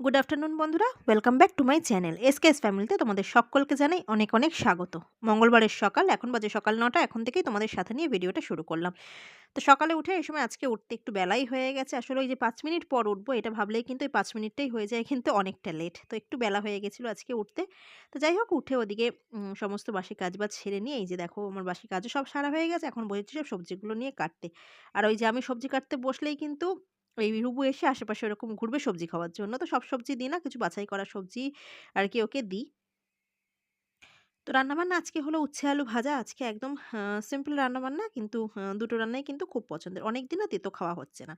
Good afternoon বন্ধুরা। Welcome back to my channel SKS ফ্যামিলিতে তোমাদের সকলকে জানাই অনেক অনেক স্বাগত। মঙ্গলবারের সকাল, এখন বাজে সকাল নটা, এখন থেকেই তোমাদের সাথে নিয়ে ভিডিওটা শুরু করলাম। তো সকালে উঠে এই সময় আজকে উঠতে একটু বেলাই হয়ে গেছে। আসলে ওই যে পাঁচ মিনিট পর উঠবো, এটা ভাবলেই কিন্তু এই পাঁচ মিনিটটাই হয়ে যায়, কিন্তু অনেকটা লেট তো একটু বেলা হয়ে গেছিল আজকে উঠতে। তো যাই হোক, উঠে ওদিকে সমস্ত বাসি কাজ বাজ ছেড়ে নিয়ে, এই যে দেখো আমার বাসি কাজও সব সারা হয়ে গেছে, এখন বসেছি সব সবজিগুলো নিয়ে কাটতে। আর ওই যে আমি সবজি কাটতে বসলেই কিন্তু এই রুবু এসে আশেপাশে ওরকম ঘুরবে সবজি খাওয়ার জন্য। তো সব সবজি দিই না, কিছু বাছাই করা সবজি আর কি ওকে দিই। তো রান্নাবান্না আজকে হলো উচ্ছে আলু ভাজা। আজকে একদম সিম্পল রান্নাবান্না কিন্তু দুটো রান্নাই কিন্তু খুব পছন্দের। অনেকদিন না তেতো খাওয়া হচ্ছে না।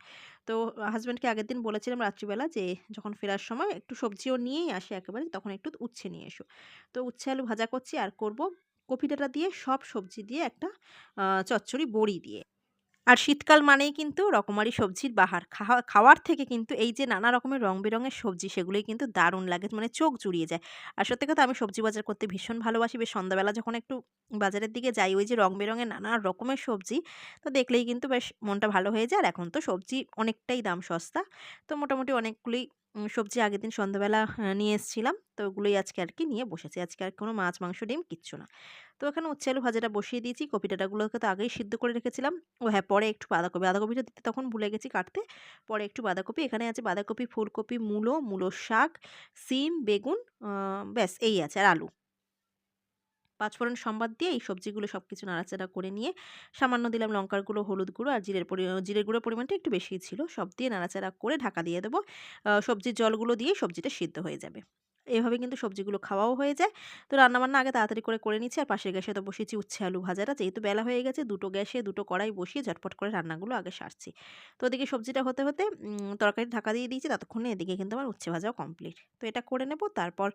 তো হাজব্যান্ডকে আগের দিন বলেছিলাম রাত্রিবেলা যে যখন ফেরার সময় একটু সবজিও নিয়েই আসে একেবারে তখন একটু উচ্ছে নিয়ে এসো। তো উচ্ছে আলু ভাজা করছি আর করব কপি ডাটা দিয়ে সব সবজি দিয়ে একটা চচ্চড়ি বড়ি দিয়ে। আর শীতকাল মানেই কিন্তু রকমারি সবজির বাহার। খাওয়া, খাওয়ার থেকে কিন্তু এই যে নানা রকমের রং-বেরঙের সবজি, সেগুলোই কিন্তু দারুণ লাগে। মানে চোখ জুড়িয়ে যায়। আর সত্যি কথা আমি সবজি বাজার করতে ভীষণ ভালোবাসি। বেশ সন্ধ্যাবেলা যখন একটু বাজারের দিকে যাই, ওই যে রং-বেরঙের নানা রকমের সবজি, তো দেখলেই কিন্তু বেশ মনটা ভালো হয়ে যায়। আর এখন তো সবজি অনেকটাই দাম সস্তা। তো মোটামুটি অনেকগুলোই উম সবজি আগের দিন সন্ধ্যাবেলা নিয়ে এসেছিলাম। তো ওগুলোই আজকে আর কি নিয়ে বসেছি। আজকে আর কোনো মাছ, মাংস, ডিম কিচ্ছু না। তো এখানে উচ্ছে আলু ভাজাটা বসিয়ে দিয়েছি। কপি ডাটাগুলোকে তো আগেই সিদ্ধ করে রেখেছিলাম। ও হ্যাঁ, পরে একটু বাঁধাকপি। বাঁধাকপিটা দিতে তখন ভুলে গেছি কাটতে। পরে একটু বাঁধাকপি। এখানে আছে বাঁধাকপি, ফুলকপি, মূলো, মূলো শাক, সিম, বেগুন ব্যাস এই আছে আর আলু। পাঁচফোড়ন সম্বাদ দিয়ে এই সবজিগুলো সব কিছু নাড়াচাড়া করে নিয়ে সামান্য দিলাম লঙ্কার গুঁড়ো, হলুদ গুঁড়ো আর জিরের পরি জিরের গুঁড়োর পরিমাণটা একটু বেশিই ছিল। সব দিয়ে নাড়াচাড়া করে ঢাকা দিয়ে দেবো। সবজির জলগুলো দিয়ে সবজিটা সিদ্ধ হয়ে যাবে। এভাবে কিন্তু সবজিগুলো খাওয়াও হয়ে যায়। তো রান্নাবান্না আগে তাড়াতাড়ি করে করে নিচ্ছি। আর পাশের গ্যাসে তো বসিয়েছি উচ্ছে আলু ভাজাটা। যেহেতু বেলা হয়ে গেছে দুটো গ্যাসে দুটো কড়াই বসিয়ে ঝটপট করে রান্নাগুলো আগে সারছি। তো ওদিকে সবজিটা হতে, হতে তরকারি ঢাকা দিয়ে দিয়েছি। ততক্ষণে এদিকে কিন্তু আমার উচ্ছে ভাজাও কমপ্লিট। তো এটা করে নেব। তারপর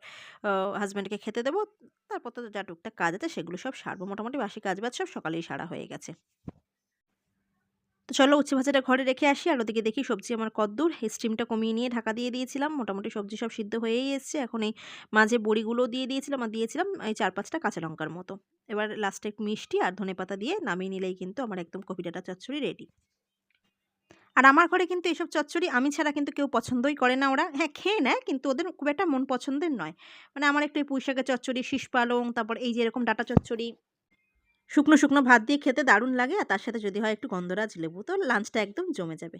হাজব্যান্ডকে খেতে দেবো। তারপর তো যা টুকটাক কাজ আছে সেগুলো সব সারবো। মোটামুটি বাসি কাজবাজ সব সকালেই সারা হয়ে গেছে। তো চলো উচ্ছে ভাজাটা ঘরে রেখে আসি, আর ওদিকে দেখি সবজি আমার কদ্দূর। স্টিমটা কমিয়ে নিয়ে ঢাকা দিয়ে দিয়েছিলাম। মোটামুটি সবজি সব সিদ্ধ হয়েই এসছে। এখন এই মাঝে বড়িগুলো দিয়ে দিয়েছিলাম আর দিয়েছিলাম এই চার পাঁচটা কাঁচা লঙ্কার মতো। এবার লাস্টে একটু মিষ্টি আর ধনেপাতা দিয়ে নামিয়ে নিলেই কিন্তু আমার একদম কপি ডাটা চচ্চড়ি রেডি আর আমার ঘরে কিন্তু এসব চচ্চড়ি আমি ছাড়া কিন্তু কেউ পছন্দই করে না ওরা। হ্যাঁ খেয়ে নেয়, কিন্তু ওদের খুব একটা মন পছন্দের নয়। মানে আমার একটু এই পুঁই শাকের চচ্চড়ি, শীষ পালং, তারপর এই যে এরকম ডাঁটা চচ্চড়ি শুকনো, শুকনো ভাত দিয়ে খেতে দারুণ লাগে আর তার সাথে যদি হয় একটু গন্ধরাজ লেবু তো লাঞ্চটা একদম জমে যাবে।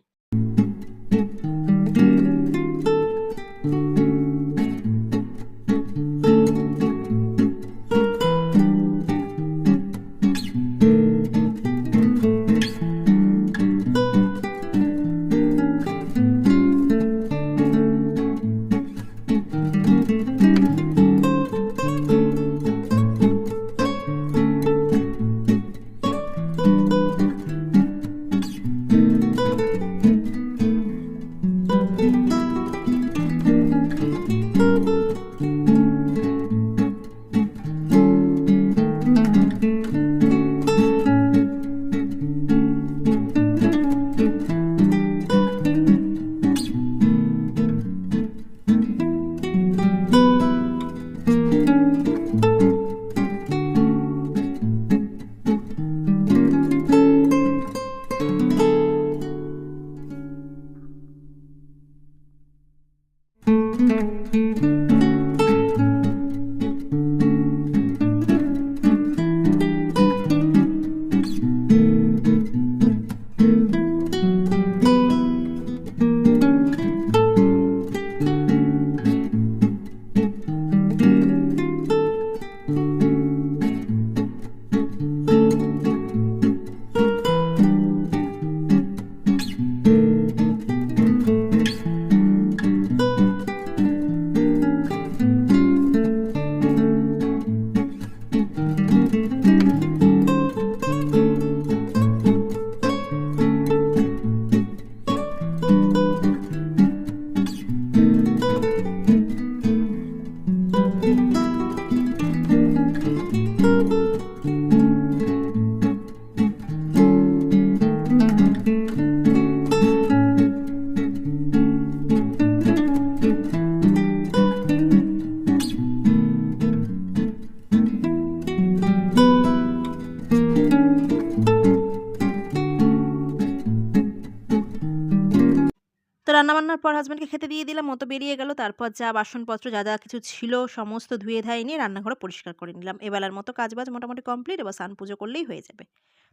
পর হাসব্যান্ডকে খেতে দিয়ে দিলাম মতো বেরিয়ে গেল। তারপর যা বাসনপত্র, যা যা কিছু ছিল, সমস্ত ধুয়ে ধায়ে নিয়ে রান্নাঘরে পরিষ্কার করে নিলাম। এবেলার মতো কাজবাজ মোটামুটি কমপ্লিট এবার স্নান পুজো করলেই হয়ে যাবে।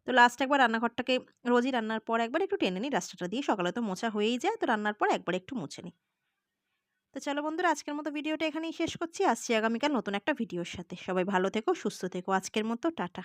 তো লাস্ট একবার রান্নাঘরটাকে রোজই রান্নার পর একবার একটু টেনে নিই রাস্তাটা দিয়ে সকালে তো মোছা হয়েই যায়, তো রান্নার পর একবার একটু মুছে নিই। তো চলো বন্ধুরা, আজকের মতো ভিডিওটা এখানেই শেষ করছি। আসছি আগামীকাল নতুন একটা ভিডিওর সাথে। সবাই ভালো থেকো, সুস্থ থেকো। আজকের মতো, টাটা।